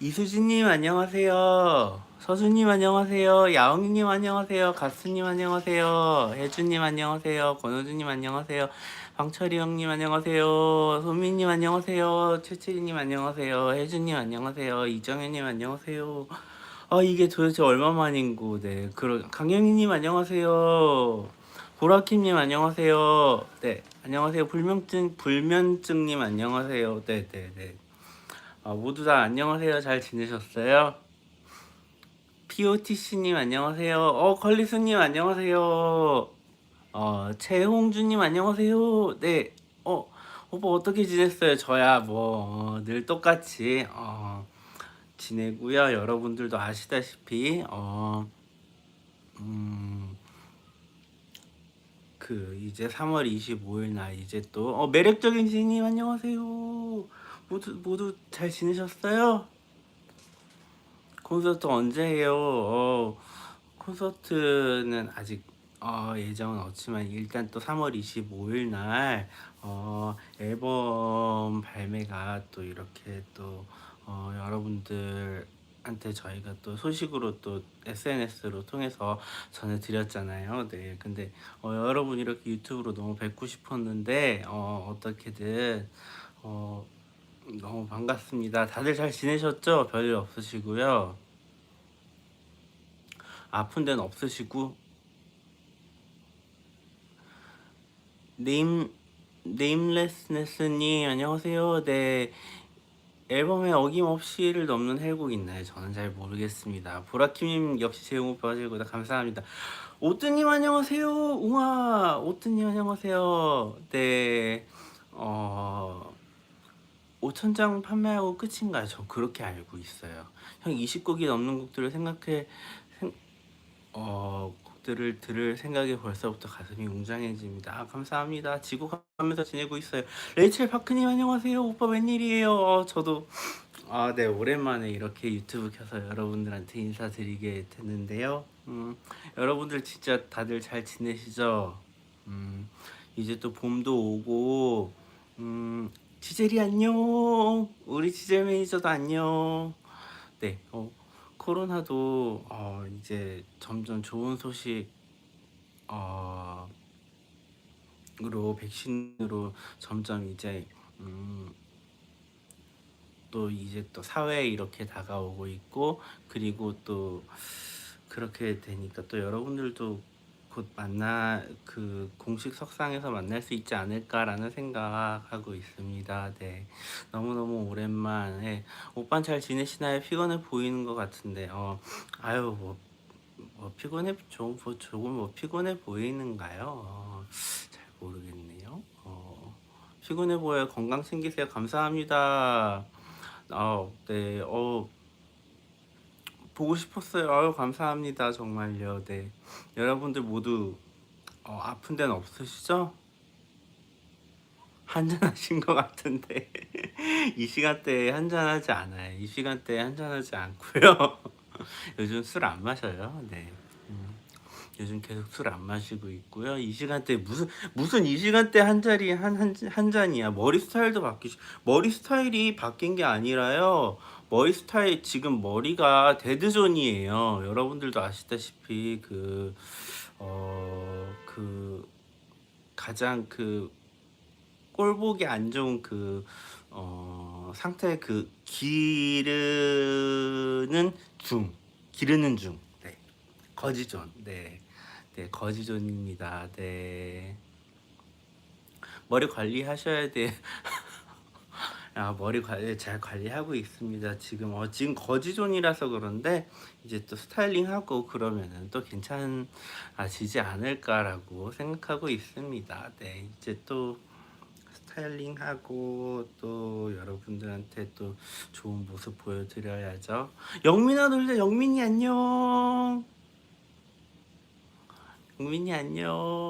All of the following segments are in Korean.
이수진님 안녕하세요. 서준님 안녕하세요. 야옹이님 안녕하세요. 가수님 안녕하세요. 혜주님 안녕하세요. 권호준님 안녕하세요. 방철이 형님 안녕하세요. 소민님 안녕하세요. 최칠이님 안녕하세요. 혜주님 안녕하세요. 이정현님 안녕하세요. 아 이게 도대체 얼마만인고 네 그런 강영희님 안녕하세요. 보라킴님 안녕하세요. 네 안녕하세요. 불면증 불면증님 안녕하세요. 네네네. 네, 네. 아, 모두 다 안녕하세요. 잘 지내셨어요? POTC님 안녕하세요. 어, 컬리스님 안녕하세요. 어, 최홍주님 안녕하세요. 네, 어, 오빠 어떻게 지냈어요? 저야 뭐, 어, 늘 똑같이, 어, 지내고요. 여러분들도 아시다시피, 어, 음, 그, 이제 3월 25일 날 이제 또, 어, 매력적인 지님 안녕하세요. 모두 모두 잘 지내셨어요? 콘서트 언제 해요? 어, 콘서트는 아직 어, 예정은 없지만 일단 또 3월 25일 날 어, 앨범 발매가 또 이렇게 또 어, 여러분들한테 저희가 또 소식으로 또 SNS로 통해서 전해드렸잖아요. 네, 근데 어, 여러분 이렇게 유튜브로 너무 뵙고 싶었는데 어, 어떻게든 어, 너무 반갑습니다. 다들 잘 지내셨죠? 별일 없으시고요. 아픈 데는 없으시고 네임 네임레스네스님 안녕하세요. 네 앨범에 어김없이를 넘는 헬곡 있나요? 저는 잘 모르겠습니다. 보라킴님 역시 오빠 제고다 감사합니다. 오뜨님 안녕하세요. 우와 오뜨님 안녕하세요. 네 어. 5천 장 판매하고 끝인가요? 저 그렇게 알고 있어요. 형 20곡이 넘는 곡들을 생각해 생, 어 곡들을 들을 생각에 벌써부터 가슴이 웅장해집니다. 아, 감사합니다. 지구 가면서 지내고 있어요. 레이첼 파크님 안녕하세요. 오빠 웬일이에요? 어, 저도 아, 네 오랜만에 이렇게 유튜브 켜서 여러분들한테 인사드리게 됐는데요. 음, 여러분들 진짜 다들 잘 지내시죠? 음, 이제 또 봄도 오고 음, 지젤이 안녕. 우리 지젤 매니저도 안녕. 네, 어, 코로나도 어, 이제 점점 좋은 소식 어, 으로 백신으로 점점 이제 음, 또 이제 또 사회에 이렇게 다가오고 있고 그리고 또 그렇게 되니까 또 여러분들도 곧 만나 그 공식 석상에서 만날 수 있지 않을까라는 생각하고 있습니다. 네, 너무 너무 오랜만에 오빠 잘 지내시나요? 피곤해 보이는 것 같은데, 어, 아유 뭐, 뭐 피곤해 조금 뭐, 조금 뭐 피곤해 보이는가요? 어, 잘 모르겠네요. 어, 피곤해 보여 건강 챙기세요. 감사합니다. 어, 네, 어. 보고 싶었어요. 아유, 감사합니다. 정말요. 네. 여러분들 모두 어, 아픈 데는 없으시죠? 한잔하신 것 같은데 이 시간대에 한잔하지 않아요. 이 시간대에 한잔하지 않고요. 요즘 술 안 마셔요. 네. 음, 요즘 계속 술 안 마시고 있고요. 이 시간대 무슨 무슨 이 시간대 한 자리 한한 한 잔이야. 머리 스타일도 바뀌 머리 스타일이 바뀐 게 아니라요. 머리 스타일 지금 머리가 데드존이에요. 여러분들도 아시다시피 그 어, 그 가장 그 꼴보기 안 좋은 그 어, 상태 그 기르는 중 기르는 중 네. 거지존 네. 네, 거지존입니다. 네. 머리 관리하셔야 돼. 아, 머리 관리 잘 관리하고 있습니다. 지금 어 지금 거지존이라서 그런데 이제 또 스타일링하고 그러면은 또 괜찮아지지 않을까라고 생각하고 있습니다. 네, 이제 또 스타일링하고 또 여러분들한테 또 좋은 모습 보여드려야죠. 영민아 놀자 영민이 안녕. 영민이 안녕.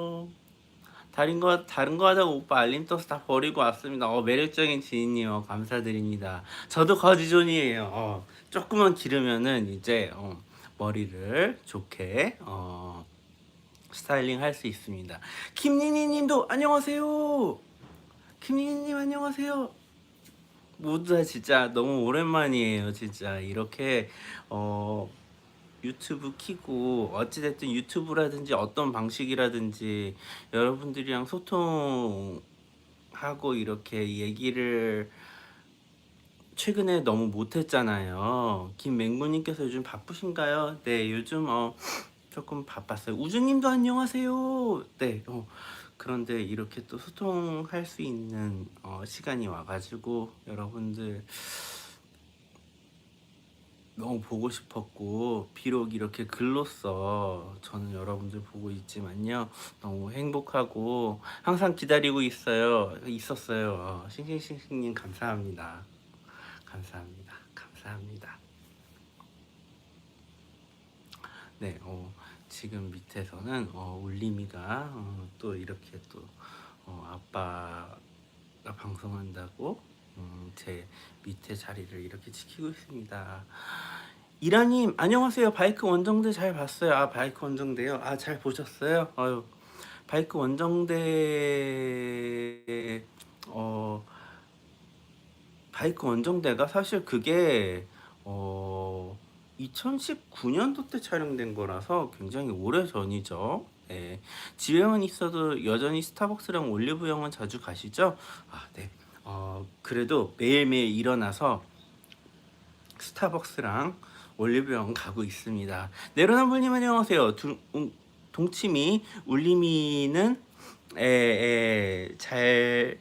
다른 거 다른 거 하자고 오빠 알림 떠서 다 버리고 왔습니다. 어 매력적인 지인님 어, 감사드립니다. 저도 거지존이에요. 어, 조금만 기르면은 이제 어, 머리를 좋게 어, 스타일링 할 수 있습니다. 김니니님도 안녕하세요. 김니니님 안녕하세요. 모두 다 진짜 너무 오랜만이에요. 진짜 이렇게 어 유튜브 키고 어찌됐든 유튜브라든지 어떤 방식이라든지 여러분들이랑 소통하고 이렇게 얘기를 최근에 너무 못했잖아요. 김맹구님께서 요즘 바쁘신가요? 네, 요즘 어 조금 바빴어요. 우주님도 안녕하세요. 네, 어, 그런데 이렇게 또 소통할 수 있는 어, 시간이 와가지고 여러분들 너무 보고 싶었고 비록 이렇게 글로써 저는 여러분들 보고 있지만요. 너무 행복하고 항상 기다리고 있어요. 있었어요. 어, 싱싱싱싱님 감사합니다. 감사합니다. 감사합니다. 네 어, 지금 밑에서는 어, 울림이가 어, 또 이렇게 또 어, 아빠가 방송한다고 음, 제 밑에 자리를 이렇게 지키고 있습니다. 이라님 안녕하세요. 바이크 원정대 잘 봤어요. 아 바이크 원정대요. 아 잘 보셨어요? 아유 바이크 원정대 어 바이크 원정대가 사실 그게 어 2019년도 때 촬영된 거라서 굉장히 오래 전이죠. 네. 집에만 있어도 여전히 스타벅스랑 올리브영은 자주 가시죠? 아, 네. 어, 그래도 매일매일 일어나서 스타벅스랑 올리브영 가고 있습니다. 네로남불님 안녕하세요. 두, 음, 동치미 울림이는 에, 에, 잘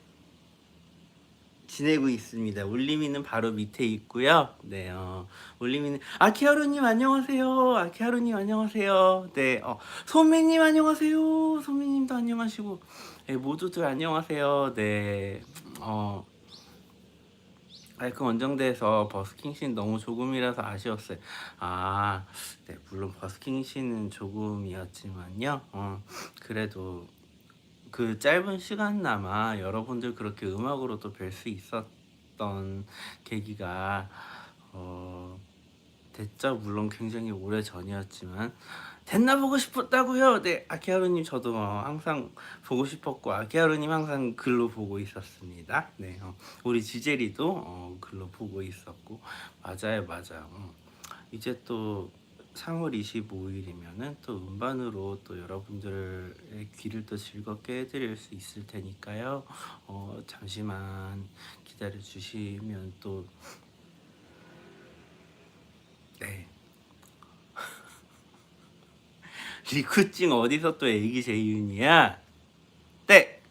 지내고 있습니다. 울림이는 바로 밑에 있고요. 네, 어, 울림이는 아키하루님 안녕하세요. 아키하루님 안녕하세요. 네, 어, 소매님 안녕하세요. 소매님도 안녕하시고, 네, 모두들 안녕하세요. 네, 어. 바이크 원정대에서 버스킹 씬 너무 조금이라서 아쉬웠어요. 아, 네, 물론 버스킹 씬은 조금이었지만요. 어, 그래도 그 짧은 시간나마 여러분들 그렇게 음악으로도 뵐수 있었던 계기가 어, 됐죠. 물론 굉장히 오래 전이었지만 됐나 보고 싶었다고요. 네, 아키하루님 저도 어, 항상 보고 싶었고 아키하루님 항상 글로 보고 있었습니다. 네, 어, 우리 지젤이도 어, 글로 보고 있었고 맞아요, 맞아요. 어, 이제 또 3월 25일이면은 또 음반으로 또 여러분들의 귀를 또 즐겁게 해드릴 수 있을 테니까요. 어, 잠시만 기다려 주시면 또 네. 리쿠찡 어디서 또 애기 재윤이야? 네.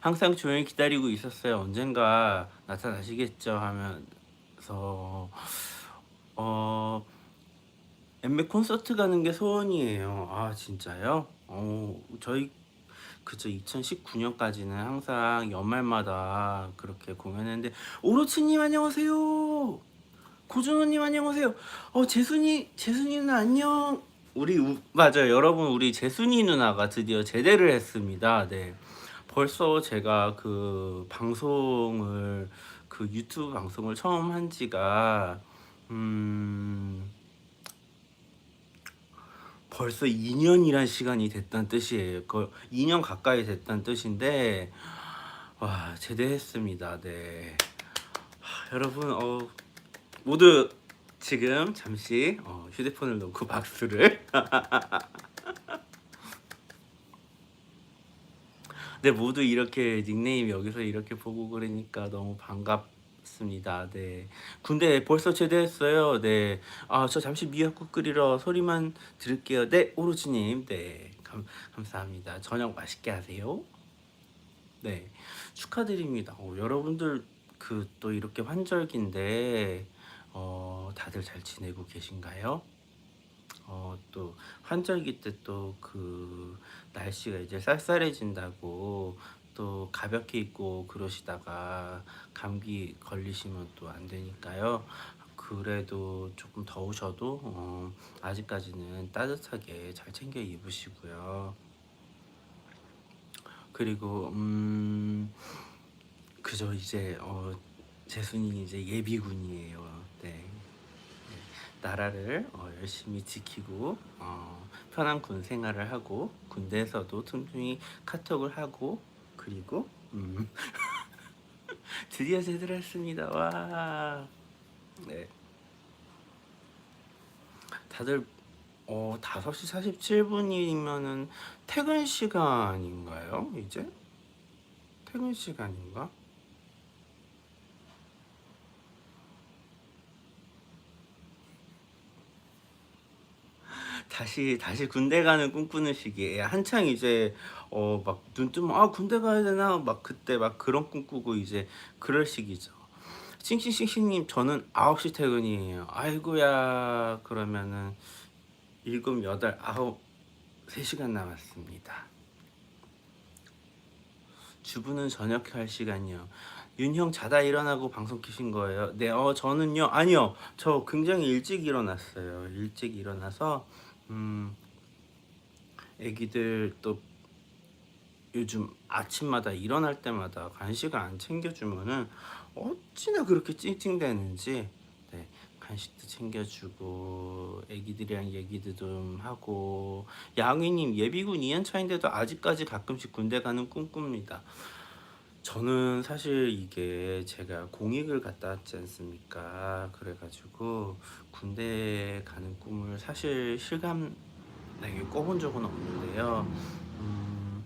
항상 조용히 기다리고 있었어요. 언젠가 나타나시겠죠 하면서 어 엠베 콘서트 가는 게 소원이에요. 아 진짜요? 어 저희 그저 2019년까지는 항상 연말마다 그렇게 공연했는데 오로치님 안녕하세요. 고준호님 안녕하세요. 어 재순이 재순이 누나 안녕. 우리 우, 맞아요 여러분 우리 재순이 누나가 드디어 제대를 했습니다. 네 벌써 제가 그 방송을 그 유튜브 방송을 처음 한 지가 음 벌써 2년이란 시간이 됐다는 뜻이에요. 그 2년 가까이 됐다는 뜻인데 와 제대했습니다. 네 하, 여러분 어 모두 지금 잠시 어, 휴대폰을 놓고 박수를 네 모두 이렇게 닉네임 여기서 이렇게 보고 그러니까 너무 반갑습니다. 네 군대 벌써 제대했어요. 네아 저 잠시 미역국 끓이러 소리만 들을게요. 네 오로지님 네 감, 감사합니다. 저녁 맛있게 하세요. 네 축하드립니다. 어, 여러분들 그 또 이렇게 환절기인데 어, 다들 잘 지내고 계신가요? 어, 또 환절기 때 또 그 날씨가 이제 쌀쌀해진다고 또 가볍게 입고 그러시다가 감기 걸리시면 또 안 되니까요. 그래도 조금 더우셔도 어, 아직까지는 따뜻하게 잘 챙겨 입으시고요. 그리고 음 그저 이제 어 재순이 이제 예비군이에요. 나라를 어, 열심히 지키고 어, 편한 군 생활을 하고 군대에서도 틈틈이 카톡을 하고 그리고 음, 드디어 제대로 했습니다. 와. 네. 다들 어 5시 47분이면은 퇴근 시간인가요? 이제? 퇴근 시간인가? 다시 다시 군대 가는 꿈꾸는 시기에 한창 이제 어 막 눈 뜨면 아 군대 가야 되나 막 그때 막 그런 꿈꾸고 이제 그럴 시기죠. 싱싱싱싱님 저는 9시 퇴근이에요. 아이고야 그러면은 일곱 여덟 아홉 3시간 남았습니다. 주부는 저녁 할 시간이요. 윤형 자다 일어나고 방송 키신 거예요? 네, 어 저는요. 아니요. 저 굉장히 일찍 일어났어요. 일찍 일어나서 음 애기들 또 요즘 아침마다 일어날 때마다 간식을 안 챙겨주면은 어찌나 그렇게 찡찡대는지 네, 간식도 챙겨주고 애기들이랑 얘기도 좀 하고 양희님 예비군 2년 차인데도 아직까지 가끔씩 군대 가는 꿈 꿉니다. 저는 사실 이게 제가 공익을 갔다 왔지 않습니까? 그래가지고 군대 가는 꿈을 사실 실감나게 꿔본 적은 없는데요. 음,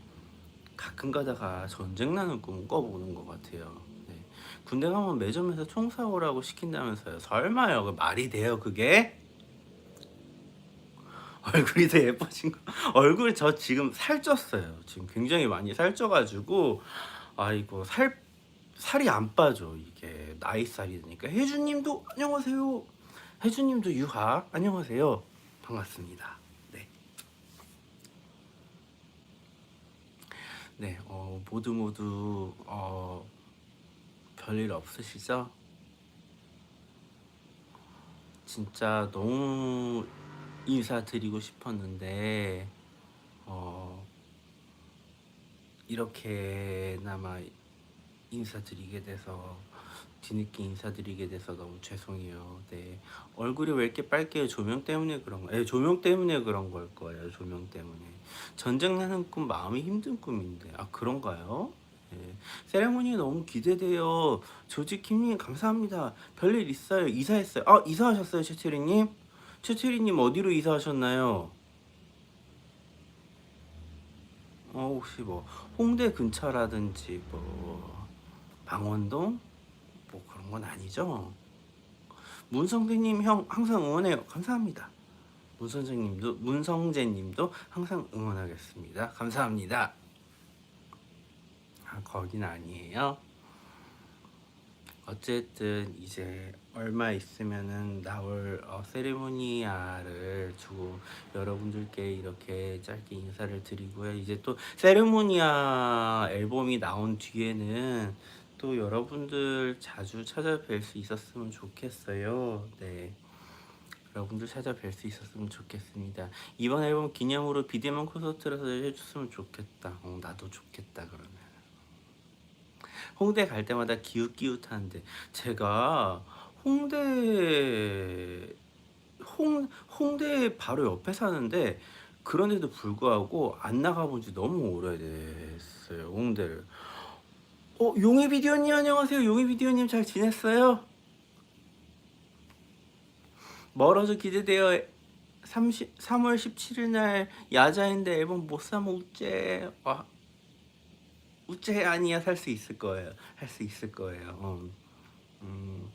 가끔 가다가 전쟁 나는 꿈 꿔보는 것 같아요. 네. 군대 가면 매점에서 총 사오라고 시킨다면서요. 설마요? 그 말이 돼요, 그게? 얼굴이 더 예뻐진 거. 얼굴 저 지금 살쪘어요. 지금 굉장히 많이 살쪄가지고 아이고 살 살이 안 빠져 이게 나이 살이 되니까 혜주님도 안녕하세요. 혜주님도 유하 안녕하세요. 반갑습니다. 네. 네, 어, 모두 모두 어, 별일 없으시죠? 진짜 너무 인사드리고 싶었는데 어, 이렇게나마 인사드리게 돼서 뒤늦게 인사드리게 돼서 너무 죄송해요. 네 얼굴이 왜 이렇게 빨개요? 조명 때문에 그런 거. 예, 조명 때문에 그런 걸 거예요. 조명 때문에 전쟁 나는 꿈 마음이 힘든 꿈인데 아 그런가요? 예. 세레모니 너무 기대돼요. 조지 킴님 감사합니다. 별일 있어요? 이사했어요? 아 이사하셨어요, 최채리님? 최채리님 어디로 이사하셨나요? 어 혹시 뭐 홍대 근처라든지 뭐 방원동 뭐 그런 건 아니죠? 문성재님 형 항상 응원해요. 감사합니다. 문 선생님도 문성재님도 항상 응원하겠습니다. 감사합니다. 아 거긴 아니에요. 어쨌든 이제 얼마 있으면은 나올 어, 세레모니아를 주고 여러분들께 이렇게 짧게 인사를 드리고요. 이제 또 세레모니아 앨범이 나온 뒤에는 또 여러분들 자주 찾아뵐 수 있었으면 좋겠어요. 네. 여러분들 찾아뵐 수 있었으면 좋겠습니다. 이번 앨범 기념으로 비대면 콘서트라도 해줬으면 좋겠다. 어, 나도 좋겠다 그러면. 홍대 갈 때마다 기웃기웃하는데 제가 홍대 홍 홍대 바로 옆에 사는데 그런데도 불구하고 안 나가본 지 너무 오래됐어요 홍대를. 어 용희 비디오님 안녕하세요 용희 비디오님 잘 지냈어요? 멀어서 기대돼요. 30, 3월 17일 날 야자인데 앨범 못 사면 우째. 와, 우째 아니야 살 수 있을 거예요. 할 수 있을 거예요. 어. 음,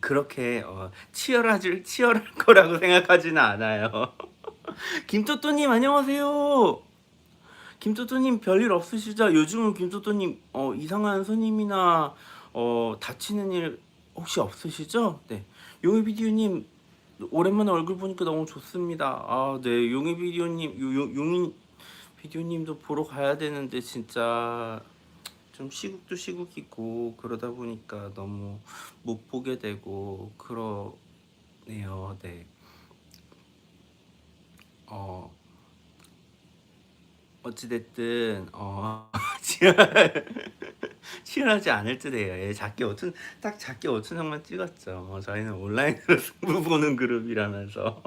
그렇게 어, 치열하질 치열할 거라고 생각하지는 않아요. 김토토님 안녕하세요. 김토토님 별일 없으시죠? 요즘은 김토토님 어, 이상한 손님이나 어, 다치는 일 혹시 없으시죠? 네. 용희 비디오님 오랜만에 얼굴 보니까 너무 좋습니다. 아, 네. 용희 비디오님, 요, 요, 용희 비디오님도 보러 가야 되는데 진짜 좀 시국도 시국이고 그러다 보니까 너무 못 보게 되고 그러네요. 네. 어 어찌됐든 어 치열 치열하지 않을 듯해요. 예, 작게 5천 딱 작게 5천 장만 찍었죠. 어, 저희는 온라인으로 승부 보는 그룹이라면서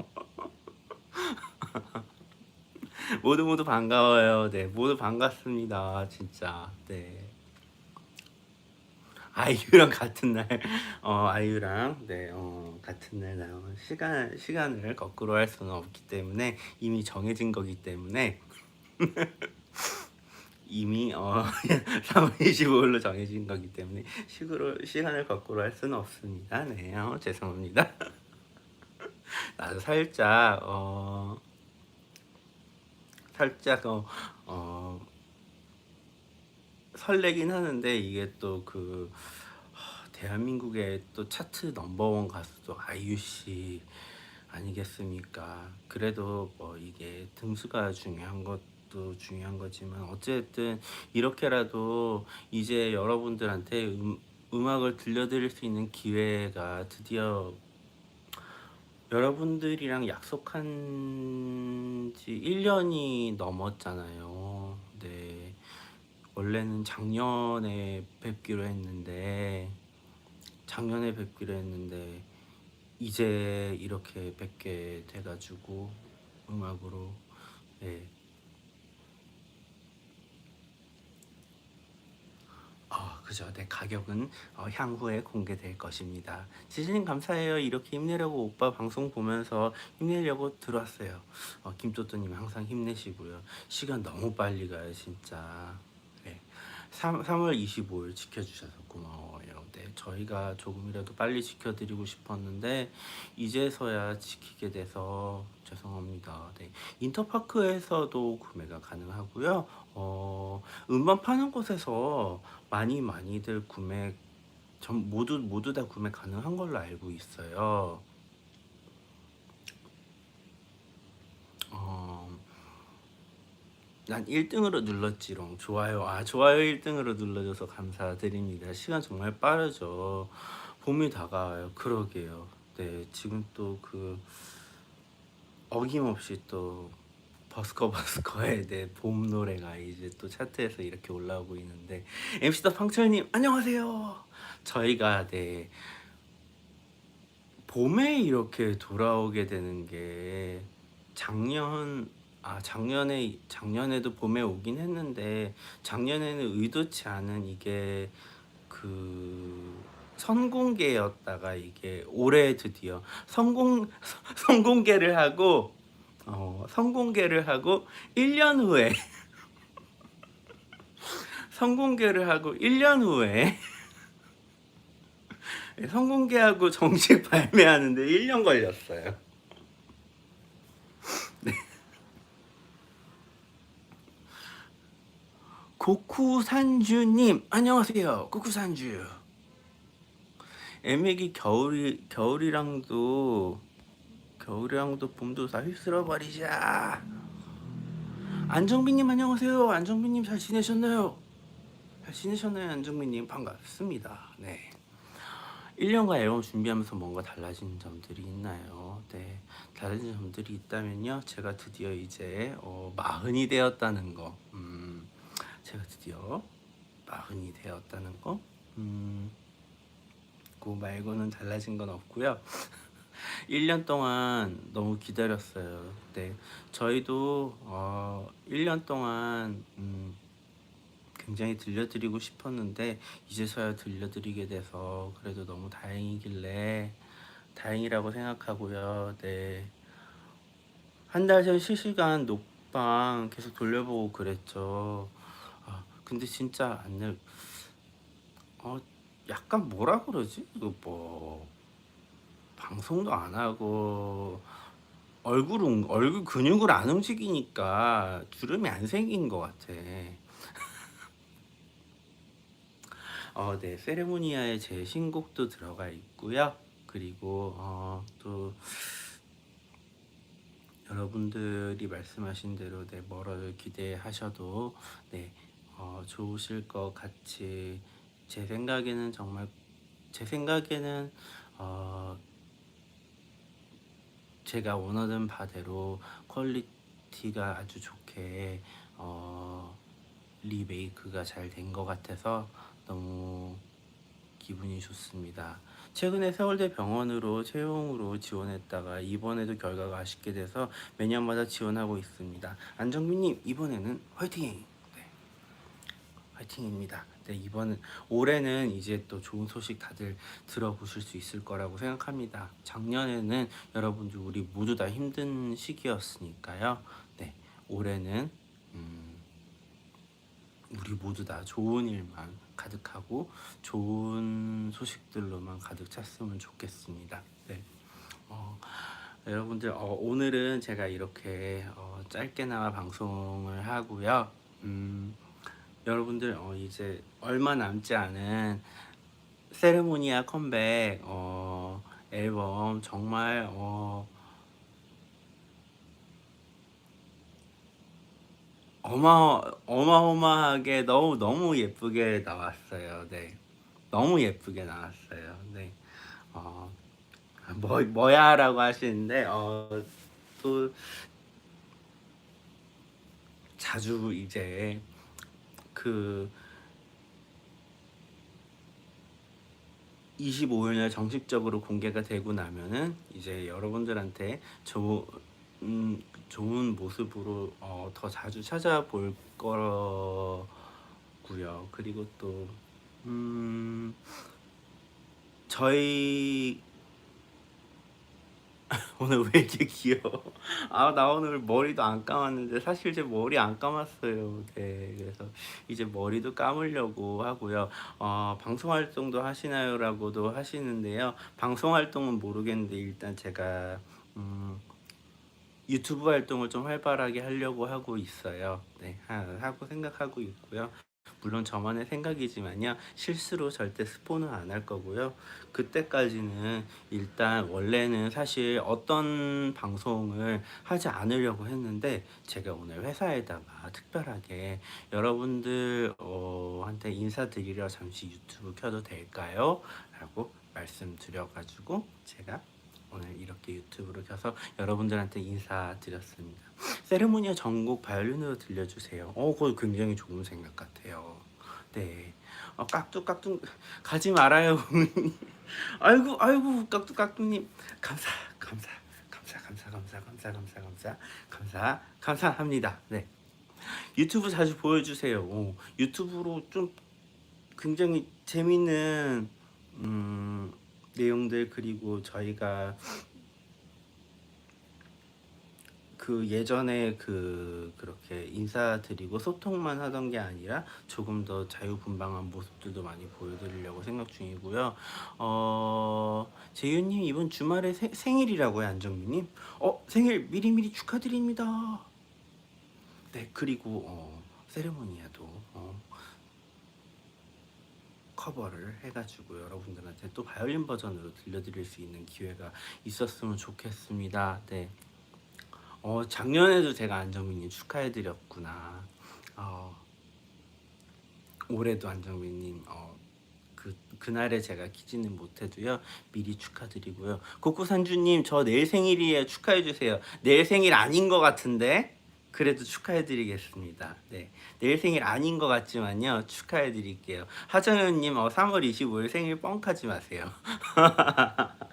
모두 모두 반가워요. 네, 모두 반갑습니다. 진짜. 네. 아이유랑 같은 날, 어, 아이유랑, 네, 어, 같은 날 나온 시간, 시간을 거꾸로 할 수는 없기 때문에 이미 정해진 거기 때문에 이미, 어, 3월 25일로 정해진 거기 때문에 시구로, 시간을 거꾸로 할 수는 없습니다. 네, 어, 죄송합니다. 나도 살짝, 어, 살짝, 어, 어, 설레긴 하는데 이게 또그 대한민국의 또 차트 넘버원 가수도 아이유 씨 아니겠습니까? 그래도 뭐 이게 등수가 중요한 것 도 중요한 거지만 어쨌든 이렇게라도 이제 여러분들한테 음, 음악을 들려드릴 수 있는 기회가 드디어 여러분들이랑 약속한 지 1년이 넘었잖아요. 네. 원래는 작년에 뵙기로 했는데 작년에 뵙기로 했는데 이제 이렇게 뵙게 돼가지고 음악으로 네. 아 그죠 네 가격은 어, 향후에 공개될 것입니다 지진님 감사해요 이렇게 힘내려고 오빠 방송 보면서 힘내려고 들어왔어요 어, 김또또님 항상 힘내시고요 시간 너무 빨리 가요 진짜 네. 3, 3월 25일 지켜주셔서 고마워요. 네, 저희가 조금이라도 빨리 지켜드리고 싶었는데 이제서야 지키게 돼서 죄송합니다. 네, 인터파크에서도 구매가 가능하고요. 어, 음반 파는 곳에서 많이 많이들 구매 전 모두 모두 다 구매 가능한 걸로 알고 있어요. 어, 난 1등으로 눌렀지롱. 좋아요. 아, 좋아요 1등으로 눌러줘서 감사드립니다. 시간 정말 빠르죠. 봄이 다가와요. 그러게요. 네, 지금 또 그 어김없이 또 버스커 버스커의 네, 봄 노래가 이제 또 차트에서 이렇게 올라오고 있는데 MC 더 황철님 안녕하세요. 저희가 네 봄에 이렇게 돌아오게 되는 게 작년 아 작년에 작년에도 봄에 오긴 했는데 작년에는 의도치 않은 이게 그 선공개였다가 이게 올해 드디어 성공 성공개를 하고 어 성공개를 하고 1년 후에 성공개를 하고 1년 후에 성공개하고 정식 발매하는데 1년 걸렸어요. 고쿠산주님 안녕하세요. 고쿠산주. 애매기 겨울이 겨울이랑도 겨울이랑도 봄도 다 휩쓸어 버리자 안정빈님 안녕하세요 안정빈님 잘 지내셨나요 잘 지내셨나요 안정빈님 반갑습니다 네 1년간 앨범 준비하면서 뭔가 달라진 점들이 있나요? 네, 달라진 점들이 있다면요. 제가 드디어 이제 어, 마흔이 되었다는 거. 음, 제가 드디어 마흔이 되었다는 거. 음, 그 말고는 달라진 건 없고요. 1년 동안 너무 기다렸어요. 네, 저희도 어, 1년 동안 음, 굉장히 들려드리고 싶었는데 이제서야 들려드리게 돼서 그래도 너무 다행이길래 다행이라고 생각하고요. 네. 한 달 전 실시간 녹방 계속 돌려보고 그랬죠. 아, 근데 진짜 안 늘, 어, 약간 뭐라 그러지? 이거 뭐, 방송도 안 하고, 얼굴, 은- 얼굴 근육을 안 움직이니까 주름이 안 생긴 것 같아. 어, 네, 세레모니아에 제 신곡도 들어가 있고요. 그리고 어, 또 여러분들이 말씀하신 대로 네, 뭐를 기대하셔도 네, 어, 좋으실 것 같이 제 생각에는 정말 제 생각에는 어, 제가 원하는 바대로 퀄리티가 아주 좋게 어, 리메이크가 잘 된 것 같아서 너무 기분이 좋습니다. 최근에 서울대 병원으로 채용으로 지원했다가 이번에도 결과가 아쉽게 돼서 매년마다 지원하고 있습니다. 안정민님 이번에는 화이팅! 네. 화이팅입니다. 네, 이번 올해는 이제 또 좋은 소식 다들 들어보실 수 있을 거라고 생각합니다. 작년에는 여러분들 우리 모두 다 힘든 시기였으니까요. 네, 올해는 음, 우리 모두 다 좋은 일만 가득하고 좋은 소식들로만 가득 찼으면 좋겠습니다. 네. 어, 여러분들 어, 오늘은 제가 이렇게 어, 짧게나마 방송을 하고요. 음, 여러분들 어, 이제 얼마 남지 않은 세레모니아 컴백 어, 앨범 정말 어, 어마 어마어마하게 너무 너무 예쁘게 나왔어요. 네, 너무 예쁘게 나왔어요. 네, 어, 뭐 뭐야라고 하시는데 어, 또 자주 이제 그 25일날 정식적으로 공개가 되고 나면은 이제 여러분들한테 조, 음, 좋은 모습으로 어, 더 자주 찾아볼 거고요. 그리고 또 음, 저희 오늘 왜 이렇게 귀여워? 아, 나 오늘 머리도 안 감았는데 사실 제 머리 안 감았어요. 네, 그래서 이제 머리도 감으려고 하고요. 어, 방송 활동도 하시나요라고도 하시는데요. 방송 활동은 모르겠는데 일단 제가 음, 유튜브 활동을 좀 활발하게 하려고 하고 있어요. 네, 하- 하고 생각하고 있고요. 물론 저만의 생각이지만요. 실수로 절대 스포는 안 할 거고요. 그때까지는 일단 원래는 사실 어떤 방송을 하지 않으려고 했는데 제가 오늘 회사에다가 특별하게 여러분들 어, 한테 인사드리려 잠시 유튜브 켜도 될까요? 라고 말씀드려가지고 제가 오늘 이렇게 유튜브로 켜서 여러분들한테 인사드렸습니다. 세레모니아 전곡 바이올린으로 들려주세요. 어, 그거 굉장히 좋은 생각 같아요. 네. 어, 깍둑깍둑 가지 말아요. 아이고 아이고 깍둑깍둑님 감사 감사 감사 감사 감사 감사 감사 감사 감사 감사합니다. 네. 유튜브 자주 보여주세요. 오, 유튜브로 좀 굉장히 재밌는 음, 내용들 그리고 저희가 그 예전에 그 그렇게 인사드리고 소통만 하던 게 아니라 조금 더 자유분방한 모습들도 많이 보여드리려고 생각 중이고요. 어 재윤님 이번 주말에 세- 생일이라고요 안정민님? 어 생일 미리미리 축하드립니다. 네 그리고 어 세레모니아도 어, 커버를 해가지고 여러분들한테 또 바이올린 버전으로 들려드릴 수 있는 기회가 있었으면 좋겠습니다. 네. 어, 작년에도 제가 안정민님 축하해드렸구나. 어, 올해도 안정민님, 어, 그, 그날에 제가 키지는 못해도요, 미리 축하드리고요. kokku산주님, 저 내일 생일이에요. 축하해주세요. 내일 생일 아닌 것 같은데? 그래도 축하해드리겠습니다. 네. 내일 생일 아닌 것 같지만요, 축하해드릴게요. 하정현님, 어, 3월 25일 생일 뻥하지 마세요.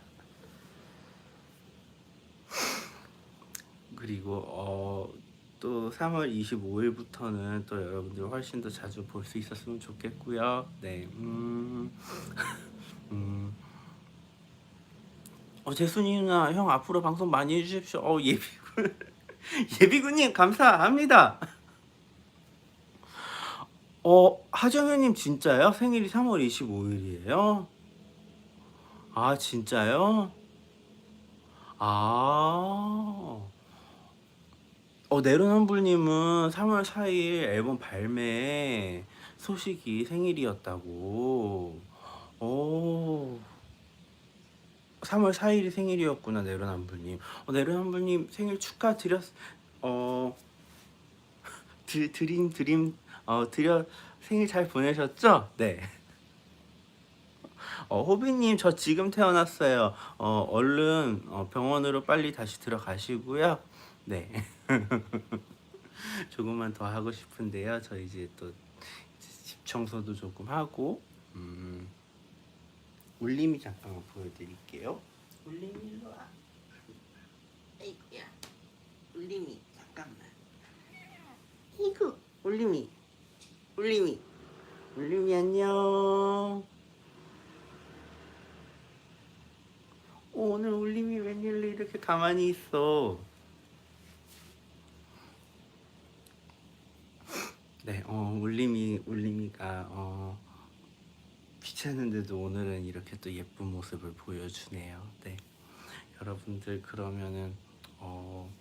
그리고 어, 또 3월 25일부터는 또 여러분들 훨씬 더 자주 볼 수 있었으면 좋겠고요. 네. 음. 음. 어, 재순이 누나, 형 앞으로 방송 많이 해주십시오. 어, 예비군. 예비군님, 감사합니다. 어, 하정현님 진짜요? 생일이 3월 25일이에요? 아, 진짜요? 아. 어, 내로남불님은 3월 4일 앨범 발매 소식이 생일이었다고. 오. 3월 4일이 생일이었구나, 내로남불님. 어, 내로남불님 생일 축하 드렸, 어, 드, 드림, 드림, 어, 드려, 생일 잘 보내셨죠? 네. 어, 호비님, 저 지금 태어났어요. 어, 얼른 어, 병원으로 빨리 다시 들어가시고요. 네. 조금만 더 하고 싶은데요. 저 이제 또 집 청소도 조금 하고, 음, 울림이 잠깐만 보여드릴게요. 울림이 일로 와. 아이고야. 울림이 잠깐만. 이구 울림이 울림이 울림이 안녕. 오, 오늘 울림이 웬일로 이렇게 가만히 있어? 네, 어, 울림이 울림이가 어, 귀찮은데도 오늘은 이렇게 또 예쁜 모습을 보여주네요. 네, 여러분들 그러면은 어,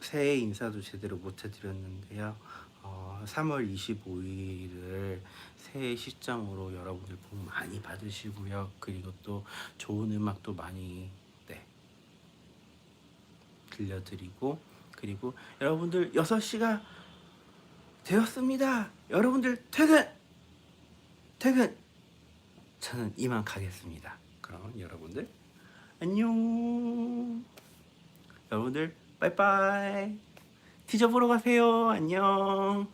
새해 인사도 제대로 못 해드렸는데요. 어, 3월 25일을 새해 시점으로 여러분들 복 많이 받으시고요. 그리고 또 좋은 음악도 많이 네, 들려드리고 그리고 여러분들 6시가 되었습니다. 여러분들 퇴근! 퇴근! 저는 이만 가겠습니다. 그럼 여러분들 안녕. 여러분들 빠이빠이. 티저 보러 가세요. 안녕.